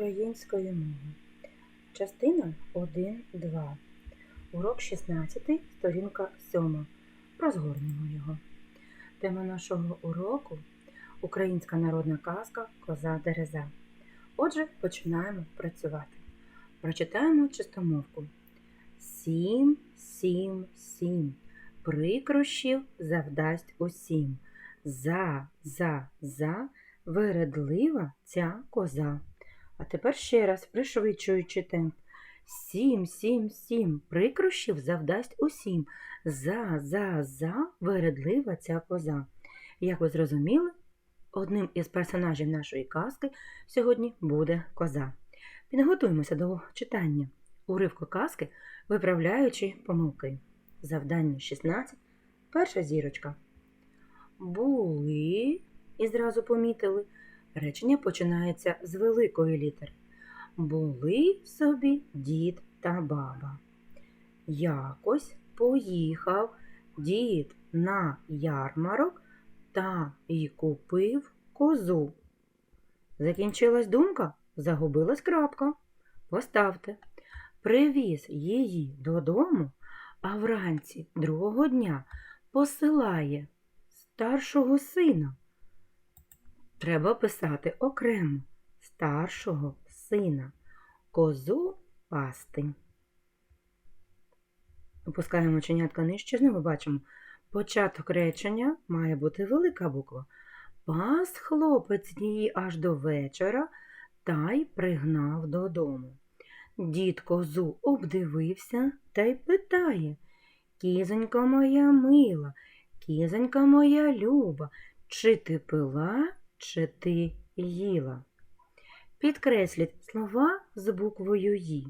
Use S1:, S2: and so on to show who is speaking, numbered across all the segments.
S1: української мови. Частина 1-2. Урок 16, сторінка 7. Розгорнемо його. Тема нашого уроку Українська народна казка Коза Дереза. Отже, починаємо працювати. Прочитаємо чистомовку. Сім, сім, сім. Прикрощів завдасть усім. За, за, за, вередлива ця коза. А тепер ще раз, пришвидшуючи темп. Сім, сім, сім, прикрощів завдасть усім. За, за, за, вередлива ця коза. Як ви зрозуміли, одним із персонажів нашої казки сьогодні буде коза. Підготуємося до читання. Уривку казки, виправляючи помилки. Завдання 16. Перша зірочка. Були і зразу помітили. Речення починається з великої літери. Були собі дід та баба. Якось поїхав дід на ярмарок та й купив козу. Закінчилась думка, загубилась крапка. Поставте. Привіз її додому, а вранці другого дня посилає старшого сина. Треба писати окремо старшого сина. Козу пасти. Опускаємо оченятка нижче, знову бачимо. Початок речення має бути велика буква. Пас хлопець її аж до вечора та й пригнав додому. Дід козу обдивився та й питає Кізонька моя мила, кізонька моя люба, чи ти пила, чи ти їла? Підкресліть слова з буквою «ї».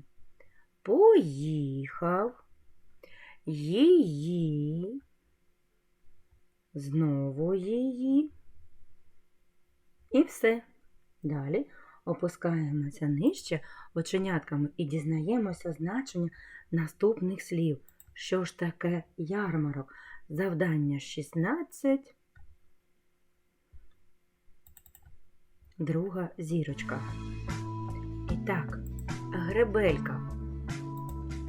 S1: Поїхав, її, знову її. І все. Далі опускаємося нижче оченятками і дізнаємося значення наступних слів. Що ж таке ярмарок? Завдання 16. Друга зірочка. І так, гребелька.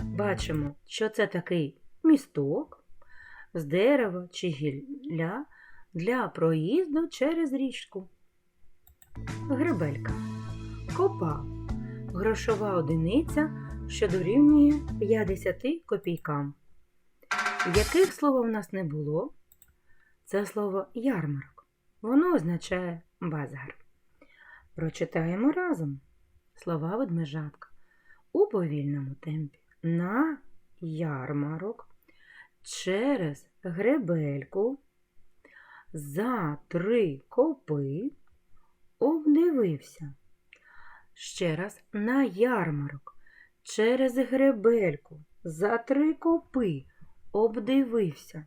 S1: Бачимо, що це такий місток з дерева чи гілля для проїзду через річку. Гребелька. Копа. Грошова одиниця, що дорівнює 50 копійкам. Яких слова в нас не було? Це слово ярмарок. Воно означає базар. Прочитаємо разом слова ведмежатка у повільному темпі. На ярмарок, через гребельку, за три копи обдивився. Ще раз на ярмарок, через гребельку, за три копи обдивився.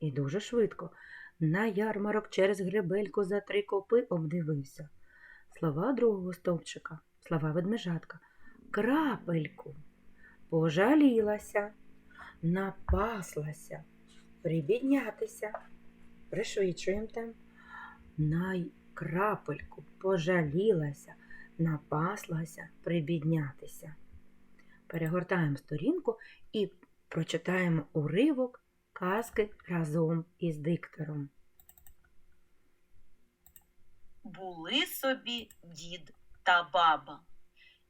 S1: І дуже швидко. На ярмарок через гребельку за три копи обдивився. Слова другого стовпчика, слова ведмежатка. Крапельку. Пожалілася, напаслася, прибіднятися. Пришвидшуємо темп. На крапельку пожалілася, напаслася, прибіднятися. Перегортаємо сторінку і прочитаємо уривок казки разом із диктором.
S2: Були собі дід та баба.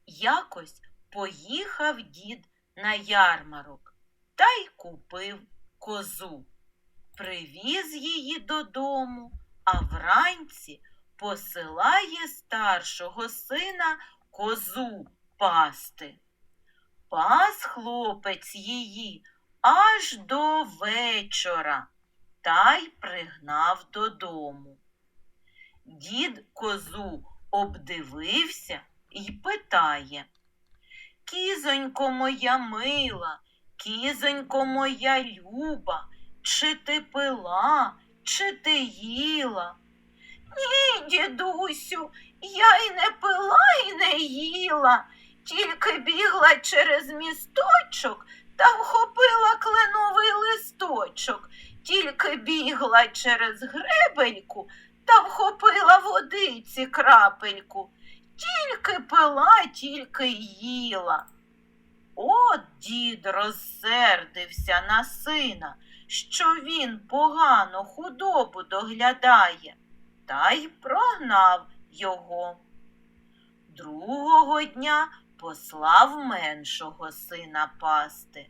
S2: Якось поїхав дід на ярмарок та й купив козу. Привіз її додому, а вранці посилає старшого сина козу пасти. Пас хлопець її аж до вечора та й пригнав додому. Дід козу обдивився і питає Кізонько моя мила, кізонько моя люба, чи ти пила, чи ти їла? Ні, дідусю, я й не пила, і не їла, тільки бігла через місточок та вхопила кленовий листочок, тільки бігла через гребельку та вхопила водиці крапельку, тільки пила, тільки їла. От дід розсердився на сина, що він погано худобу доглядає, та й прогнав його. Другого дня послав меншого сина пасти.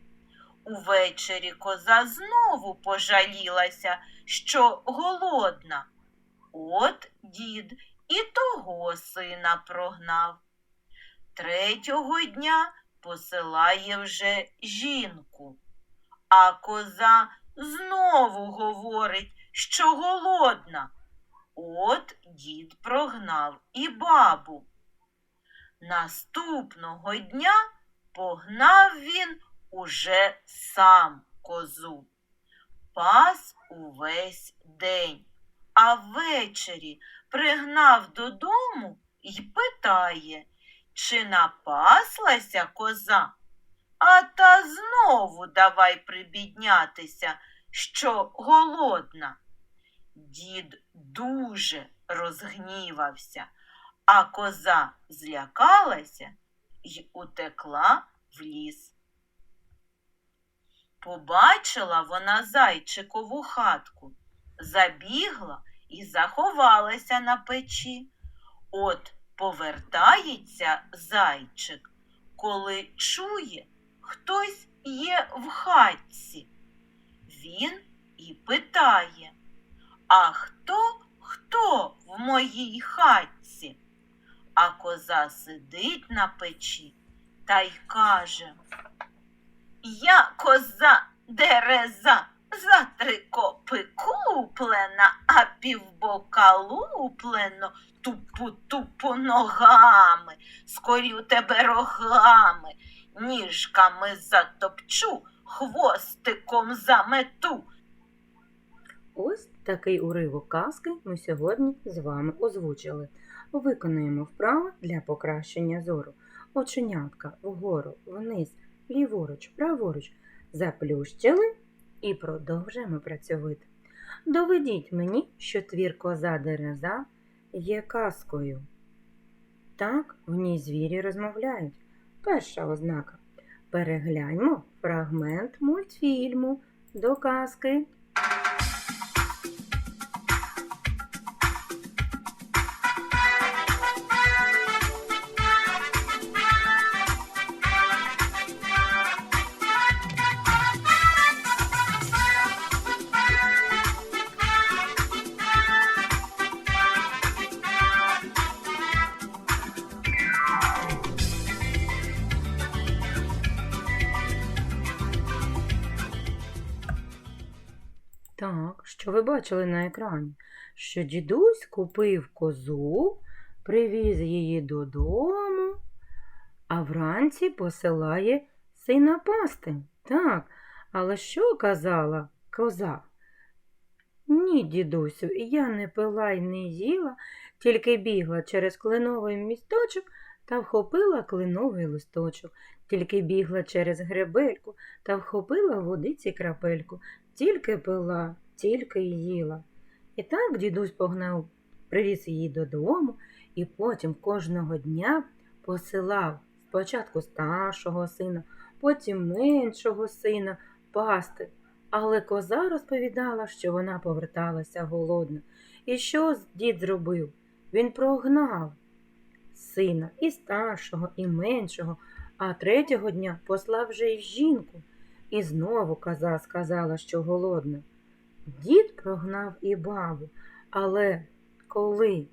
S2: Увечері коза знову пожалілася, що голодна. От дід і того сина прогнав. Третього дня посилає вже жінку, а коза знову говорить, що голодна. От дід прогнав і бабу. Наступного дня погнав він уже сам козу. Пас увесь день, а ввечері пригнав додому й питає, чи напаслася коза? А та знову давай прибіднятися, що голодна. Дід дуже розгнівався, а коза злякалася й утекла в ліс. Побачила вона зайчикову хатку, забігла і заховалася на печі. От повертається зайчик, коли чує, хтось є в хатці. Він і питає, а хто хто в моїй хатці? А коза сидить на печі та й каже Я коза дереза, за три копи куплена, а півбока луплено, тупу-тупу ногами, скорю тебе рогами, ніжками затопчу, хвостиком замету.
S1: Ось такий уривок казки ми сьогодні з вами озвучили. Виконуємо вправи для покращення зору. Оченятка вгору, вниз, ліворуч, праворуч заплющили і продовжуємо працювати. Доведіть мені, що твір коза дереза є казкою. Так, в ній звірі розмовляють. Перша ознака. Перегляньмо фрагмент мультфільму до казки. Ви бачили на екрані? Що дідусь купив козу, привіз її додому, а вранці посилає сина пасти. Так, але що казала коза? Ні, дідусю, я не пила й не їла, тільки бігла через кленовий місточок та вхопила кленовий листочок, тільки бігла через гребельку та вхопила водиці крапельку, тільки пила, тільки й їла. І так дідусь погнав, привіз її додому і потім кожного дня посилав спочатку старшого сина, потім меншого сина пасти. Але коза розповідала, що вона поверталася голодна. І що дід зробив? Він прогнав сина і старшого, і меншого, а третього дня послав вже й жінку. І знову коза сказала, що голодна. Дід прогнав і бабу, але коли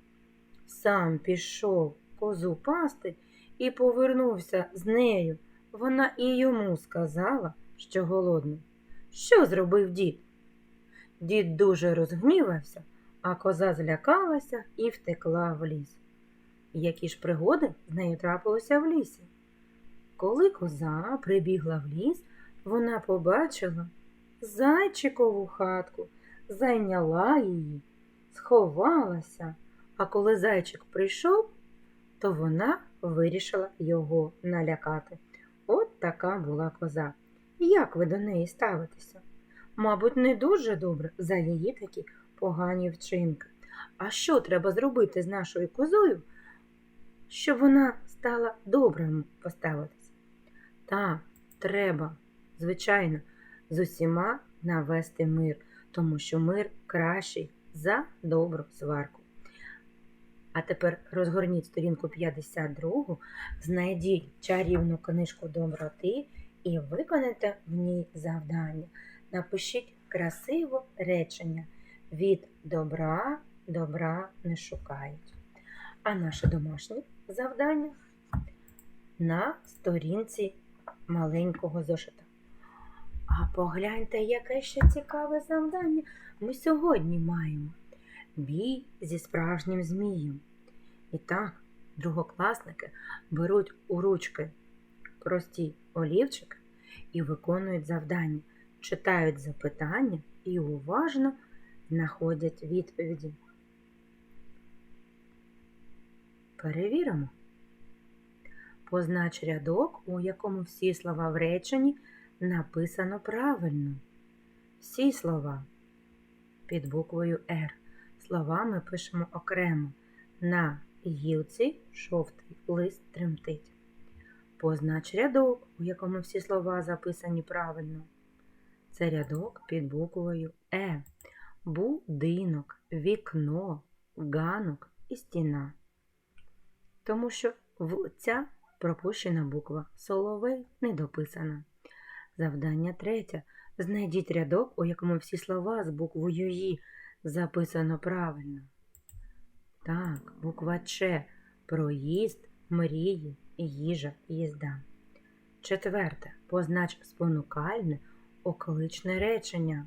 S1: сам пішов козу пасти і повернувся з нею, вона і йому сказала, що голодна. Що зробив дід? Дід дуже розгнівався, а коза злякалася і втекла в ліс. Які ж пригоди з нею трапилося в лісі? Коли коза прибігла в ліс, вона побачила зайчикову хатку, зайняла її, сховалася, а коли зайчик прийшов, то вона вирішила його налякати. От така була коза. Як ви до неї ставитеся? Мабуть, не дуже добре за її такі погані вчинки. А що треба зробити з нашою козою, щоб вона стала добрим поставитися. Так, треба, звичайно, з усіма навести мир, тому що мир кращий за добру сварку. А тепер розгорніть сторінку 52, знайдіть чарівну книжку доброти і виконайте в ній завдання. Напишіть красиво речення від добра добра не шукають. А наше домашнє завдання на сторінці маленького зошита. А погляньте, яке ще цікаве завдання ми сьогодні маємо. Бій зі справжнім змієм. І так, другокласники беруть у ручки прості олівчики і виконують завдання, читають запитання і уважно знаходять відповіді. Перевіримо. Познач рядок, у якому всі слова в реченні написано правильно. Всі слова під буквою Р. Слова ми пишемо окремо. На гілці жовтий лист тремтить. Познач рядок, у якому всі слова записані правильно. Це рядок під буквою Е. Будинок, вікно, ганок і стіна. Тому що в ця пропущена буква соловей не дописана. Завдання третє. Знайдіть рядок, у якому всі слова з буквою «Ї» записано правильно. Так, буква Ч. Проїзд, мрії, їжа, їзда. Четверте. Познач спонукальне, окличне речення.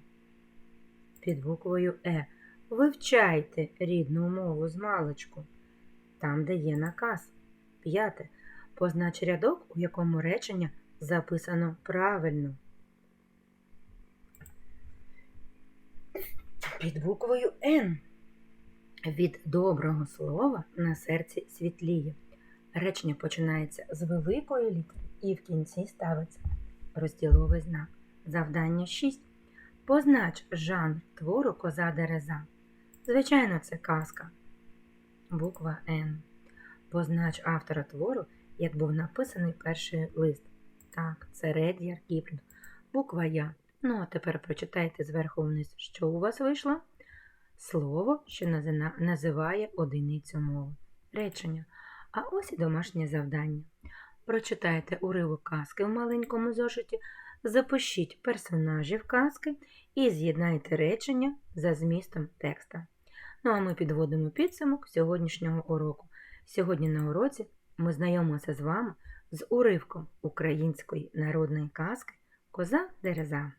S1: Під буквою Е. Вивчайте рідну мову з маличку. Там, де є наказ. П'яте. Познач рядок, у якому речення записано правильно. Під буквою Н. Від доброго слова на серці світліє. Речення починається з великої літери і в кінці ставиться розділовий знак. Завдання 6. Познач жанр твору коза дереза. Звичайно, це казка. Буква Н. Познач автора твору, як був написаний перший лист. Так, це Ред'яр Кіплінг. Буква Я. Ну, а тепер прочитайте зверху вниз, що у вас вийшло. Слово, що називає одиницю мови. Речення. А ось і домашнє завдання. Прочитайте уривок казки в маленькому зошиті, запишіть персонажів казки і з'єднайте речення за змістом текста. Ну а ми підводимо підсумок сьогоднішнього уроку. Сьогодні на уроці ми знайомимося з вами з уривком української народної казки Коза Дереза.